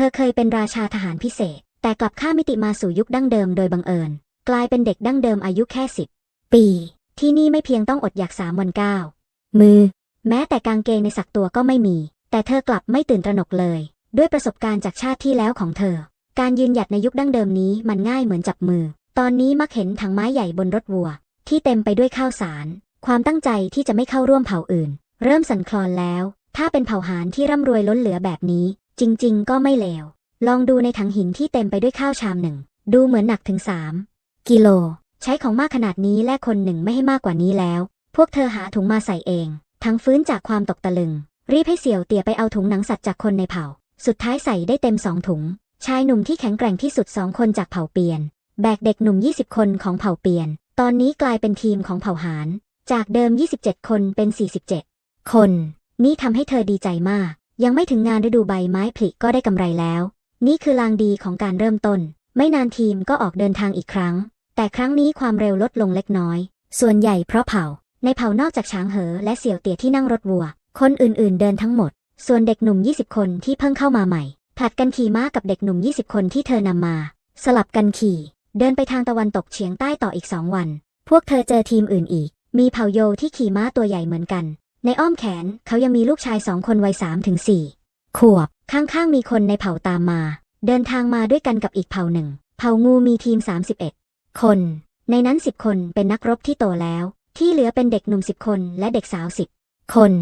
เธอเคยเป็นราชาทหารพิเศษ แต่กลับข้ามมิติมาสู่ยุคดั้งเดิมโดยบังเอิญ กลายเป็นเด็กดั้งเดิมอายุแค่สิบปี ที่นี่ไม่เพียงต้องอดอยากสามวันเก้ามือ แม้แต่กางเกงในสักตัวก็ไม่มี แต่เธอกลับไม่ตื่นตระหนกเลย ด้วยประสบการณ์จากชาติที่แล้วของเธอ การยืนหยัดในยุคดั้งเดิมนี้มันง่ายเหมือนจับมือ ตอนนี้มักเห็นถังไม้ใหญ่บนรถวัว ที่เต็มไปด้วยข้าวสาร ความตั้งใจที่จะไม่เข้าร่วมเผ่าอื่น เริ่มสั่นคลอนแล้ว ถ้าเป็นเผ่าหารที่ร่ำรวยล้นเหลือแบบนี้ จริง ๆ ก็ไม่เลว ลองดูในถังหินที่เต็มไปด้วยข้าวชามหนึ่ง ดูเหมือนหนักถึงสามกิโล ใช้ของมากขนาดนี้แลกคนหนึ่งไม่ให้มากกว่านี้แล้ว พวกเธอหาถุงมาใส่เอง ทั้งฟื้นจากความตกตะลึง รีบให้เสี่ยวเตี่ยไปเอาถุงหนังสัตว์จากคนในเผ่า สุดท้ายใส่ได้เต็มสองถุง ชายหนุ่มที่แข็งแกร่งที่สุดสองคนจากเผ่าเปียน แบกเด็กหนุ่ม 20 คนของเผ่าเปียน ตอนนี้กลายเป็นทีมของเผ่าหารจากเดิม 27 คนเป็น 47 คน นี่ทำให้เธอดีใจมาก ยังไม่ถึงงานฤดูใบไม้ผลิก็ได้กำไรแล้ว นี่คือลางดีของการเริ่มต้น ไม่นานทีมก็ออกเดินทางอีกครั้ง แต่ครั้งนี้ความเร็วลดลงเล็กน้อย ส่วนใหญ่เพราะเผา ในเผานอกจากช้างเหอ และเสี่ยวเตี่ยที่นั่งรถวัว คนอื่นๆ เดินทั้งหมด ส่วนเด็กหนุ่ม 20 คนที่เพิ่งเข้ามาใหม่ผลัดกันขี่ม้ากับเด็กหนุ่ม 20 คนที่เธอนำมา สลับกันขี่ เดินไปทางตะวันตกเฉียงใต้ต่ออีกสองวัน พวกเธอเจอทีมอื่นอีก มีเผาโยที่ขี่ม้าตัวใหญ่เหมือนกัน ในอ้อมแขนเขายังมีลูกชายสองคนวัยสามถึงสี่ขวบ ข้างๆมีคนในเผ่าตามมา เดินทางมาด้วยกันกับอีกเผ่าหนึ่ง เผ่างูมีทีม 31 คน ในนั้น10คนเป็นนักรบที่โตแล้ว ที่เหลือเป็นเด็กหนุ่ม10คนและเด็กสาว10คน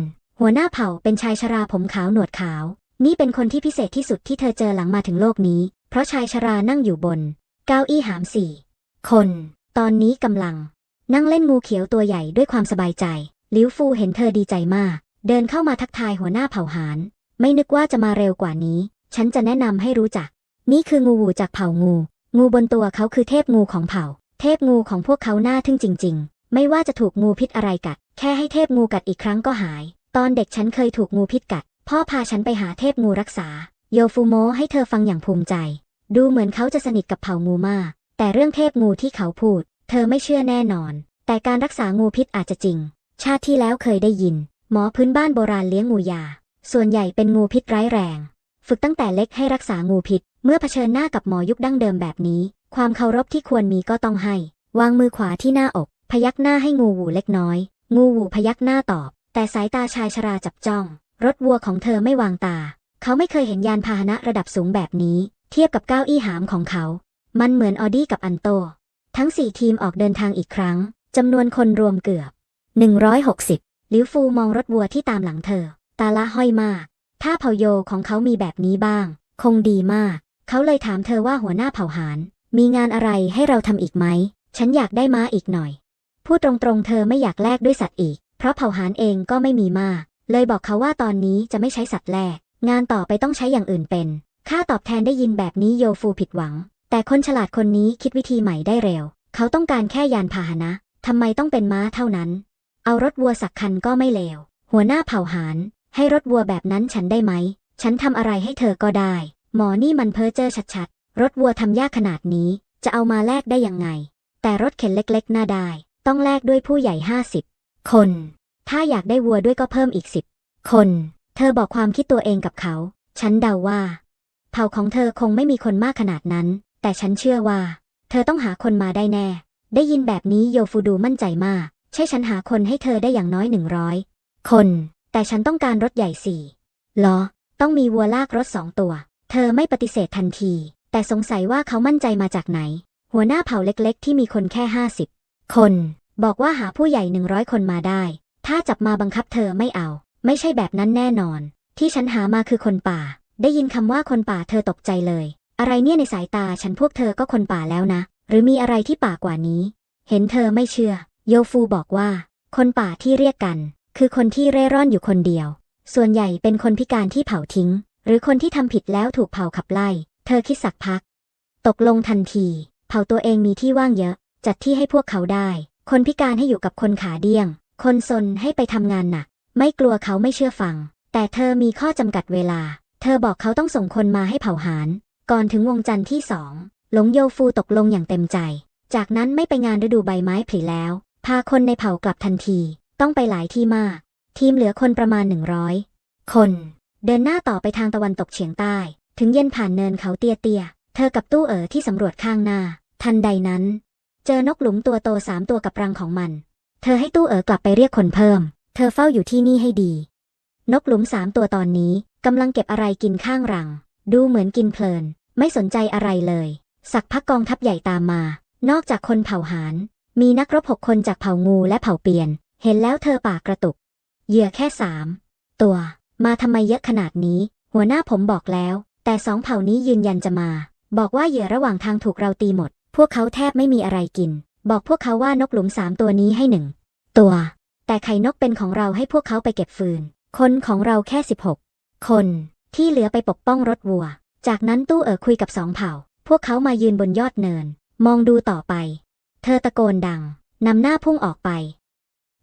หัวหน้าเผ่าเป็นชายชราผมขาวหนวดขาว นี่เป็นคนที่พิเศษที่สุดที่เธอเจอหลังมาถึงโลกนี้ เพราะชายชรานั่งอยู่บน เก้าอี้หามสี่คน ตอนนี้กำลัง นั่งเล่นงูเขียวตัวใหญ่ด้วยความสบายใจ ลิวฟูเห็นเธอดีใจมาก เดินเข้ามาทักทายหัวหน้าเผ่าหารไม่นึกว่าจะมาเร็วกว่านี้ ฉันจะแนะนำให้รู้จัก นี่คืองูหูจากเผ่างู งูบนตัวเขาคือเทพงูของเผ่า เทพงูของพวกเขาหน้าทึ่งจริง ๆ ไม่ว่าจะถูกงูพิษอะไรกัด แค่ให้เทพงูกัดอีกครั้งก็หาย ตอนเด็กฉันเคยถูกงูพิษกัด พ่อพาฉันไปหาเทพงูรักษา โยฟูโมให้เธอฟังอย่างภูมิใจ ดูเหมือนเขาจะสนิทกับเผ่างูมาก แต่เรื่องเทพงูที่เขาพูด เธอไม่เชื่อแน่นอน แต่การรักษางูพิษอาจจะจริง ชาติที่แล้วเคยได้ยิน หมอพื้นบ้านโบราณเลี้ยงงูยา ส่วนใหญ่เป็นงูพิษร้ายแรง ฝึกตั้งแต่เล็กให้รักษางูพิษ เมื่อเผชิญหน้ากับหมอยุคดั้งเดิมแบบนี้ ความเคารพที่ควรมีก็ต้องให้ วางมือขวาที่หน้าอก พยักหน้าให้งูหูเล็กน้อย งูหูพยักหน้าตอบ แต่สายตาชายชราจับจ้อง รถวัวของเธอไม่วางตา เขาไม่เคยเห็นยานพาหนะระดับสูงแบบนี้ เทียบกับเก้าอี้หามของเขา มันเหมือนออดี้กับอันโต ทั้งสี่ทีมออกเดินทางอีกครั้งจำนวนคนรวมเกือบ 160 ลิวฟูมองรถวัวที่ตามหลังเธอ ตาละห้อยมาก ถ้าเผ่าโยของเขามีแบบนี้บ้าง คงดีมาก เขาเลยถามเธอว่าหัวหน้าเผ่าหารมีงานอะไรให้เราทำอีกไหม ฉันอยากได้ม้าอีกหน่อย พูดตรงๆ เธอไม่อยากแลกด้วยสัตว์อีก เพราะเผ่าหารเองก็ไม่มีมาก เลยบอกเขาว่าตอนนี้จะไม่ใช้สัตว์แลก งานต่อไปต้องใช้อย่างอื่นเป็น ค่าตอบแทนได้ยินแบบนี้โยฟูผิดหวัง แต่คนฉลาดคนนี้คิดวิธีใหม่ได้เร็ว เขาต้องการแค่ยานพาหนะทำไมต้องเป็นม้าเท่านั้น เอารถวัวสักคันก็ไม่เลว หัวหน้าเผ่าหารให้รถวัวแบบนั้นฉันได้ไหม ฉันทำอะไรให้เธอก็ได้ หมอนี่มันเพ้อเจ้อชัดๆ รถวัวทำยากขนาดนี้ จะเอามาแลกได้ยังไง แต่รถเข็นเล็กๆ น่าได้ ต้องแลกด้วยผู้ใหญ่ห้าสิบคน ถ้าอยากได้วัวด้วยก็เพิ่มอีกสิบคน เธอบอกความคิดตัวเองกับเขา ฉันเดาว่า เผ่าของเธอคงไม่มีคนมากขนาดนั้น แต่ฉันเชื่อว่า เธอต้องหาคนมาได้แน่ ได้ยินแบบนี้โยฟูดูมั่นใจมาก ช่ฉันหาคนให้เธอได้อย่างน้อยหนึ่งร้อยคน แต่ฉันต้องการรถใหญ่สี่ล้อ ต้องมีวัวลากรถสองตัว เธอไม่ปฏิเสธทันที แต่สงสัยว่าเขามั่นใจมาจากไหน หัวหน้าเผ่าเล็กๆ ที่มีคนแค่ห้าสิบคน บอกว่าหาผู้ใหญ่หนึ่งร้อยคนมาได้ ถ้าจับมาบังคับเธอไม่เอา ไม่ใช่แบบนั้นแน่นอน ที่ฉันหามาคือคนป่า ได้ยินคำว่าคนป่าเธอตกใจเลย อะไรเนี่ยในสายตาฉันพวกเธอก็คนป่าแล้วนะ หรือมีอะไรที่ป่ากว่านี้ เห็นเธอไม่เชื่อ โยฟูบอกว่า คนป่าที่เรียกกัน คือคนที่เร่ร่อนอยู่คนเดียว ส่วนใหญ่เป็นคนพิการที่เผาทิ้ง หรือคนที่ทำผิดแล้วถูกเผาขับไล่ เธอคิดสักพัก ตกลงทันที เผาตัวเองมีที่ว่างเยอะ จัดที่ให้พวกเขาได้ คนพิการให้อยู่กับคนขาเดี้ยง คนซนให้ไปทำงานหนัก ไม่กลัวเขาไม่เชื่อฟัง แต่เธอมีข้อจำกัดเวลา เธอบอกเขาต้องส่งคนมาให้เผาหารก่อนถึงวงจันทร์ที่สองหลงโยฟูตกลงอย่างเต็มใจ จากนั้นไม่ไปงานฤดูใบไม้ผลิแล้ว พาคนในเผ่ากลับทันที ต้องไปหลายที่มาก ทีมเหลือคนประมาณ 100 คน เดินหน้าต่อไปทางตะวันตกเฉียงใต้ ถึงเย็นผ่านเนินเขาเตียเตียๆ เธอกับตู้เอ๋อที่สำรวจข้างหน้า ทันใดนั้น เจอนกหลุมตัวโตสามตัวกับรังของมัน เธอให้ตู้เอ๋อกลับไปเรียกคนเพิ่ม เธอเฝ้าอยู่ที่นี่ให้ดี นกหลุมสามตัวตอนนี้กำลังเก็บอะไรกินข้างรัง ดูเหมือนกินเพลิน ไม่สนใจอะไรเลย สักพักกองทัพใหญ่ตามมา นอกจากคนเผ่าหาน มีนักรบหกคนจากเผ่างูและเผ่าเปียน เห็นแล้วเธอปากกระตุก เหยื่อแค่สามตัว มาทำไมเยอะขนาดนี้ หัวหน้าผมบอกแล้ว แต่สองเผ่านี้ยืนยันจะมา บอกว่าเหยื่อระหว่างทางถูกเราตีหมด พวกเขาแทบไม่มีอะไรกิน บอกพวกเขาว่านกหลุมสามตัวนี้ให้หนึ่งตัว แต่ไข่นกเป็นของเราให้พวกเขาไปเก็บฟืน คนของเราแค่สิบหกคนที่เหลือไปปกป้องรถวัว จากนั้นตู้เอ๋อคุยกับสองเผ่า พวกเขามายืนบนยอดเนิน มองดูต่อไป เธอตะโกนดัง นำหน้าพุ่งออกไป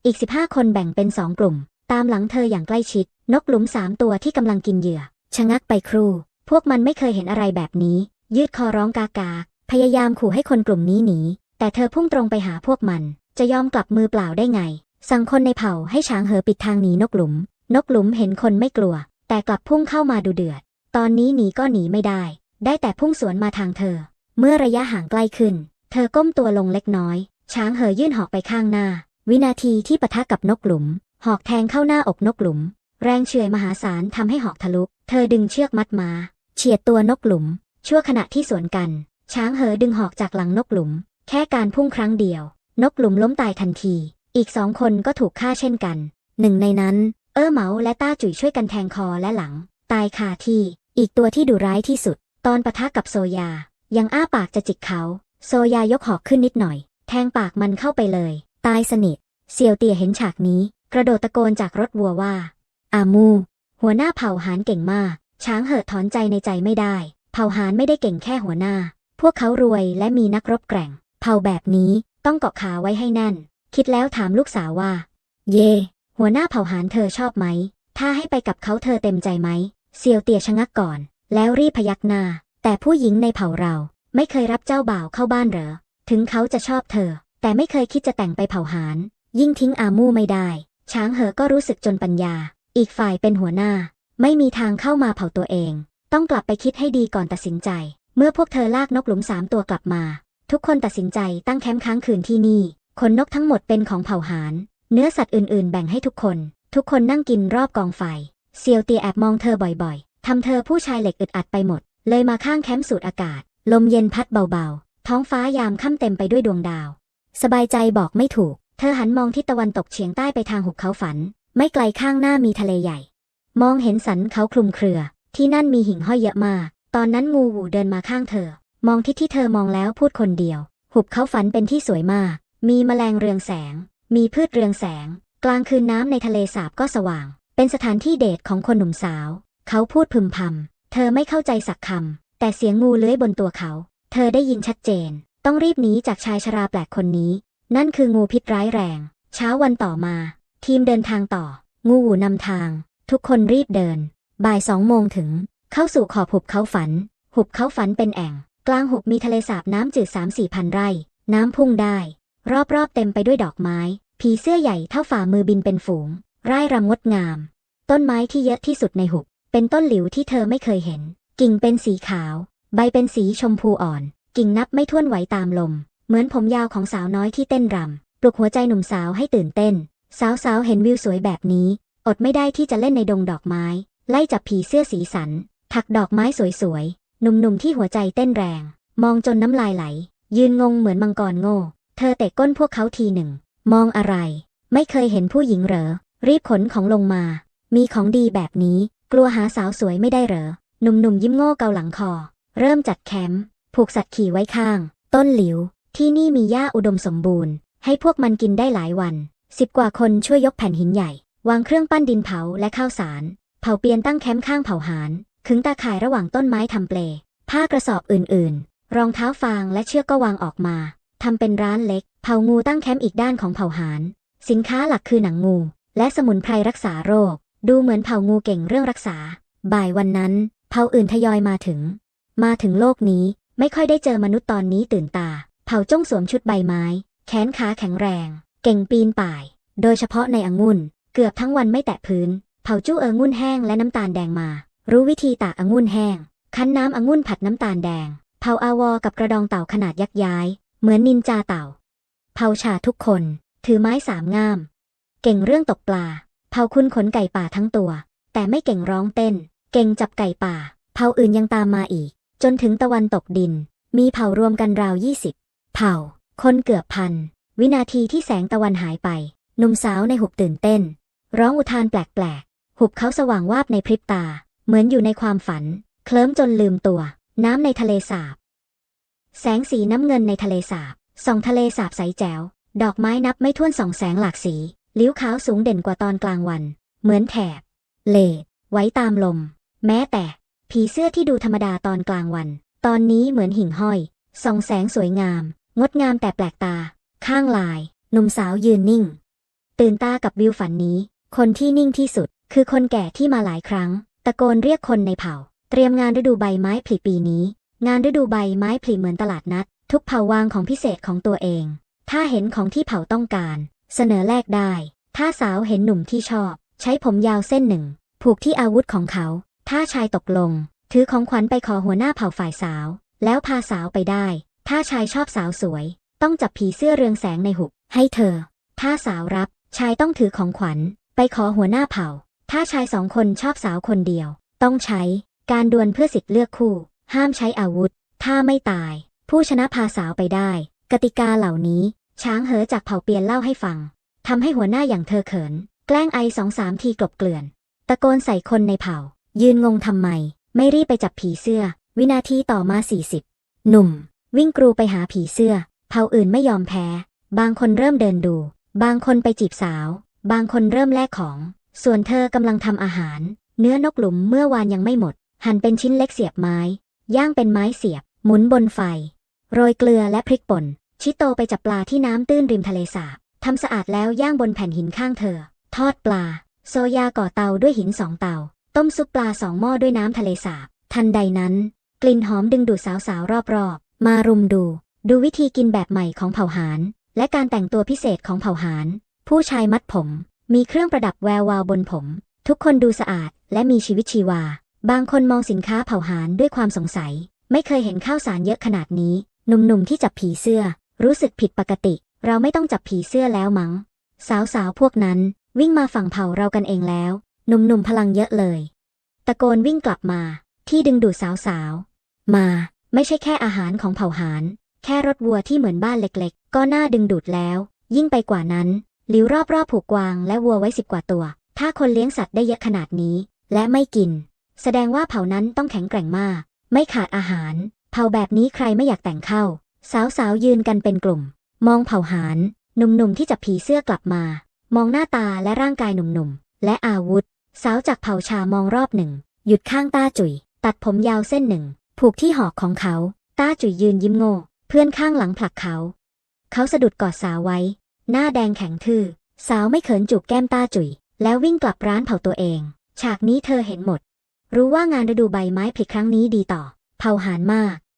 อีกสิบห้าคนแบ่งเป็นสองกลุ่ม ตามหลังเธออย่างใกล้ชิด นกหลุมสามตัวที่กำลังกินเหยื่อ ชะงักไปครู่ พวกมันไม่เคยเห็นอะไรแบบนี้ ยืดคอร้องกากา พยายามขู่ให้คนกลุ่มนี้หนี แต่เธอพุ่งตรงไปหาพวกมัน จะยอมกลับมือเปล่าได้ไง สั่งคนในเผ่าให้ช้างเหอปิดทางหนีนกหลุม นกหลุมเห็นคนไม่กลัว แต่กลับพุ่งเข้ามาดูเดือด ตอนนี้หนีก็หนีไม่ได้ ได้แต่พุ่งสวนมาทางเธอ เมื่อระยะห่างใกล้ขึ้น เธอก้มตัวลงเล็กน้อย ช้างเหอยื่นหอกไปข้างหน้า วินาทีที่ปะทะกับนกหลุม หอกแทงเข้าหน้าอกนกหลุม แรงเฉื่อยมหาศาลทำให้หอกทะลุ เธอดึงเชือกมัดมา เฉียดตัวนกหลุม ชั่วขณะที่สวนกัน ช้างเหอดึงหอกจากหลังนกหลุม แค่การพุ่งครั้งเดียว นกหลุมล้มตายทันที อีกสองคนก็ถูกฆ่าเช่นกัน หนึ่งในนั้น เอ้อเหมาและต้าจุ๋ยช่วยกันแทงคอและหลัง ตายคาที่ อีกตัวที่ดุร้ายที่สุด ตอนปะทะกับโซยา ยังอ้าปากจะจิกเขา โซยายกหอกขึ้นนิดหน่อย แทงปากมันเข้าไปเลย ตายสนิท เซียวเตียเห็นฉากนี้ กระโดดตะโกนจากรถวัวว่า อามู หัวหน้าเผ่าหานเก่งมาก ช้างเหิดถอนใจในใจไม่ได้ เผ่าหานไม่ได้เก่งแค่หัวหน้า พวกเขารวยและมีนักรบแกร่ง เผ่าแบบนี้ต้องเกาะขาไว้ให้แน่น คิดแล้วถามลูกสาวว่า เย่ หัวหน้าเผ่าหานเธอชอบไหม ถ้าให้ไปกับเขาเธอเต็มใจไหม เซียวเตียชะงักก่อน แล้วรีบพยักหน้า แต่ผู้หญิงในเผ่าเรา ไม่เคยรับเจ้าบ่าวเข้าบ้านเหรอ ถึงเขาจะชอบเธอ แต่ไม่เคยคิดจะแต่งไปเผาหาน ยิ่งทิ้งอามู่ไม่ได้ ช้างเหอก็รู้สึกจนปัญญา อีกฝ่ายเป็นหัวหน้า ไม่มีทางเข้ามาเผาตัวเอง ต้องกลับไปคิดให้ดีก่อนตัดสินใจ เมื่อพวกเธอลากนกหลุมสามตัวกลับมา ทุกคนตัดสินใจตั้งแคมป์ค้างคืนที่นี่ ขนนกทั้งหมดเป็นของเผ่าหาน เนื้อสัตว์อื่นๆ แบ่งให้ทุกคน ทุกคนนั่งกินรอบกองไฟ เซียวเตียแอบมองเธอบ่อยๆทำเธอผู้ชายเหล็กอึดอัดไปหมด เลยมาข้างแคมป์สูดอากาศ ลมเย็นพัดเบาๆ ท้องฟ้ายามค่ำเต็มไปด้วยดวงดาว สบายใจบอกไม่ถูก เธอหันมองทิศตะวันตกเฉียงใต้ไปทางหุบเขาฝัน ไม่ไกลข้างหน้ามีทะเลใหญ่ มองเห็นสันเขาคลุมเครือ ที่นั่นมีหิ่งห้อยเยอะมาก ตอนนั้นงูหูเดินมาข้างเธอ มองทิศที่เธอมองแล้วพูดคนเดียว หุบเขาฝันเป็นที่สวยมาก มีแมลงเรืองแสง มีพืชเรืองแสง กลางคืนน้ำในทะเลสาบก็สว่าง เป็นสถานที่เดทของคนหนุ่มสาว เขาพูดพึมพำ เธอไม่เข้าใจสักคำ แต่เสียงงูเลื้อยบนตัวเขา เธอได้ยินชัดเจน ต้องรีบหนีจากชายชราแปลกคนนี้ นั่นคืองูพิษร้ายแรง เช้าวันต่อมา ทีมเดินทางต่อ งูหูนำทาง ทุกคนรีบเดิน บ่ายสองโมงถึง เข้าสู่ขอบหุบเขาฝัน หุบเขาฝันเป็นแอ่ง กลางหุบมีทะเลสาบน้ำจืดสามสี่พันไร่ น้ำพุ่งได้ รอบๆเต็มไปด้วยดอกไม้ ผีเสื้อใหญ่เท่าฝ่ามือบินเป็นฝูงร่ายรำงดงาม ต้นไม้ที่เยอะที่สุดในหุบ เป็นต้นหลิวที่เธอไม่เคยเห็น กิ่งเป็นสีขาว ใบเป็นสีชมพูอ่อน กิ่งนับไม่ถ้วนไหวตามลม เหมือนผมยาวของสาวน้อยที่เต้นรำปลุกหัวใจหนุ่มสาวให้ตื่นเต้น สาวๆเห็นวิวสวยแบบนี้ อดไม่ได้ที่จะเล่นในดงดอกไม้ ไล่จับผีเสื้อสีสัน ถักดอกไม้สวยๆหนุ่มๆที่หัวใจเต้นแรง มองจนน้ำลายไหล ยืนงงเหมือนมังกรโง่ เธอเตะก้นพวกเขาทีหนึ่ง มองอะไร ไม่เคยเห็นผู้หญิงเหรอรีบขนของลงมา มีของดีแบบนี้ กลัวหาสาวสวยไม่ได้เหรอ หนุ่มๆยิ้มโง่เกาหลังคอ เริ่มจัดแคมป์ผูกสัตว์ขี่ไว้ข้าง ต้นหลิว ที่นี่มีหญ้าอุดมสมบูรณ์ ให้พวกมันกินได้หลายวันสิบกว่าคนช่วยยกแผ่นหินใหญ่ วางเครื่องปั้นดินเผาและข้าวสาร เผาเปียนตั้งแคมป์ข้างเผาหานขึงตาข่ายระหว่างต้นไม้ทำเปล ผ้ากระสอบอื่นๆ รองเท้าฟางและเชือกก็วางออกมาทำเป็นร้านเล็ก เผางูตั้งแคมป์อีกด้านของเผาหานสินค้าหลักคือหนังงู และสมุนไพรรักษาโรค ดูเหมือนเผางูเก่งเรื่องรักษา บ่ายวันนั้น เผาอื่นทยอยมาถึง มาถึงโลกนี้ไม่ค่อยได้เจอมนุษย์ตอนนี้ตื่นตา เผ่าจ้งสวมชุดใบไม้ แขนขาแข็งแรง เก่งปีนป่าย โดยเฉพาะในองุ่น เกือบทั้งวันไม่แตะพื้น เผาจู้เอิงุ่นแห้งและน้ำตาลแดงมา รู้วิธีตากองุ่นแห้ง คั้นน้ำองุ่นผัดน้ำตาลแดง เผาอาวอกับกระดองเต่าขนาดยักษ์ย้าย เหมือนนินจาเต่า เผาชาทุกคน ถือไม้สามง่าม เก่งเรื่องตกปลา เผาคุณขนไก่ป่าทั้งตัว แต่ไม่เก่งร้องเต้น เก่งจับไก่ป่า เผ่าอื่นยังตามมาอีก จนถึงตะวันตกดิน มีเผารวมกันราวยี่สิบเผ่า คนเกือบพัน วินาทีที่แสงตะวันหายไป หนุ่มสาวในหุบตื่นเต้น ร้องอุทานแปลกๆ หุบเขาสว่างวาบในพริบตา เหมือนอยู่ในความฝัน เคลิ้มจนลืมตัว น้ำในทะเลสาบ แสงสีน้ำเงินในทะเลสาบ ส่องทะเลสาบใสแจ๋ว ดอกไม้นับไม่ถ้วนส่องแสงหลากสีลิ้วขาวสูงเด่นกว่าตอนกลางวัน เหมือนแถบเลดไว้ตามลม แม้แต่ ผีเสื้อที่ดูธรรมดาตอนกลางวัน ตอนนี้เหมือนหิ่งห้อย ส่องแสงสวยงาม งดงามแต่แปลกตา ข้างลาย หนุ่มสาวยืนนิ่ง ตื่นตากับวิวฝันนี้ คนที่นิ่งที่สุด คือคนแก่ที่มาหลายครั้ง ตะโกนเรียกคนในเผ่า เตรียมงานฤดูใบไม้ผลิปีนี้ งานฤดูใบไม้ผลิเหมือนตลาดนัด ทุกเผ่าวางของพิเศษของตัวเอง ถ้าเห็นของที่เผ่าต้องการ เสนอแลกได้ ถ้าสาวเห็นหนุ่มที่ชอบ ใช้ผมยาวเส้นหนึ่ง ผูกที่อาวุธของเขา ถ้าชายตกลง ถือของขวัญไปขอหัวหน้าเผ่าฝ่ายสาว แล้วพาสาวไปได้ ถ้าชายชอบสาวสวย ต้องจับผีเสื้อเรืองแสงในหุบ ให้เธอ ถ้าสาวรับ ชายต้องถือของขวัญ ไปขอหัวหน้าเผ่า ถ้าชายสองคนชอบสาวคนเดียว ต้องใช้ การดวลเพื่อสิทธิ์เลือกคู่ ห้ามใช้อาวุธ ถ้าไม่ตาย ผู้ชนะพาสาวไปได้ กติกาเหล่านี้ ช้างเหอจากเผ่าเปียนเล่าให้ฟังทำให้หัวหน้าอย่างเธอเขิน แกล้งไอสองสามทีกลบเกลื่อน ตะโกนใส่คนในเผ่า ยืนงงทำไม ไม่รีบไปจับผีเสื้อ วินาทีต่อมาสี่สิบหนุ่ม วิ่งกรูไปหาผีเสื้อ เผ่าอื่นไม่ยอมแพ้ บางคนเริ่มเดินดู บางคนไปจีบสาว บางคนเริ่มแลกของ ส่วนเธอกำลังทำอาหาร เนื้อนกหลุมเมื่อวานยังไม่หมด หั่นเป็นชิ้นเล็กเสียบไม้ ย่างเป็นไม้เสียบ หมุนบนไฟ โรยเกลือและพริกป่น ชิโตไปจับปลาที่น้ำตื้นริมทะเลสาบทำสะอาดแล้วย่างบนแผ่นหินข้างเธอ ทอดปลา โซยาก่อเตาด้วยหินสองเตา ต้มซุปปลาสองหม้อด้วยน้ำทะเลสาบ ทันใดนั้น กลิ่นหอมดึงดูดสาวๆ รอบๆ มารุมดู ดูวิธีกินแบบใหม่ของเผ่าหาน และการแต่งตัวพิเศษของเผ่าหาน ผู้ชายมัดผม มีเครื่องประดับแวววาวบนผม ทุกคนดูสะอาดและมีชีวิตชีวา บางคนมองสินค้าเผ่าหานด้วยความสงสัย ไม่เคยเห็นข้าวสารเยอะขนาดนี้ หนุ่มๆ ที่จับผีเสื้อ รู้สึกผิดปกติ เราไม่ต้องจับผีเสื้อแล้วมั้ง สาวๆ พวกนั้น วิ่งมาฝั่งเผ่าเรากันเองแล้ว หนุ่มๆพลังเยอะเลย ตะโกนวิ่งกลับมา ที่ดึงดูดสาวๆ มาไม่ใช่แค่อาหารของเผ่าหาน แค่รถวัวที่เหมือนบ้านเล็กๆ ก็น่าดึงดูดแล้ว ยิ่งไปกว่านั้นหลิวรอบๆผูกกวางและวัวไว้สิบกว่าตัว ถ้าคนเลี้ยงสัตว์ได้เยอะขนาดนี้ และไม่กิน แสดงว่าเผ่านั้นต้องแข็งแกร่งมาก ไม่ขาดอาหาร เผ่าแบบนี้ใครไม่อยากแต่งเข้า สาวๆยืนกันเป็นกลุ่ม มองเผ่าหานหนุ่มๆที่จับผีเสื้อกลับมา มองหน้าตาและร่างกายหนุ่มๆและอาวุธ สาวจากเผ่าชามองรอบหนึ่ง หยุดข้างต้าจุย ตัดผมยาวเส้นหนึ่ง ผูกที่หอกของเขา ต้าจุยยืนยิ้มโง่ เพื่อนข้างหลังผลักเขา เขาสะดุดกอดสาวไว้ หน้าแดงแข็งทื่อ สาวไม่เขินจูบแก้มต้าจุย แล้ววิ่งกลับร้านเผาตัวเอง ฉากนี้เธอเห็นหมด รู้ว่างานฤดูใบไม้ผลิครั้งนี้ดีต่อ เผาหานมาก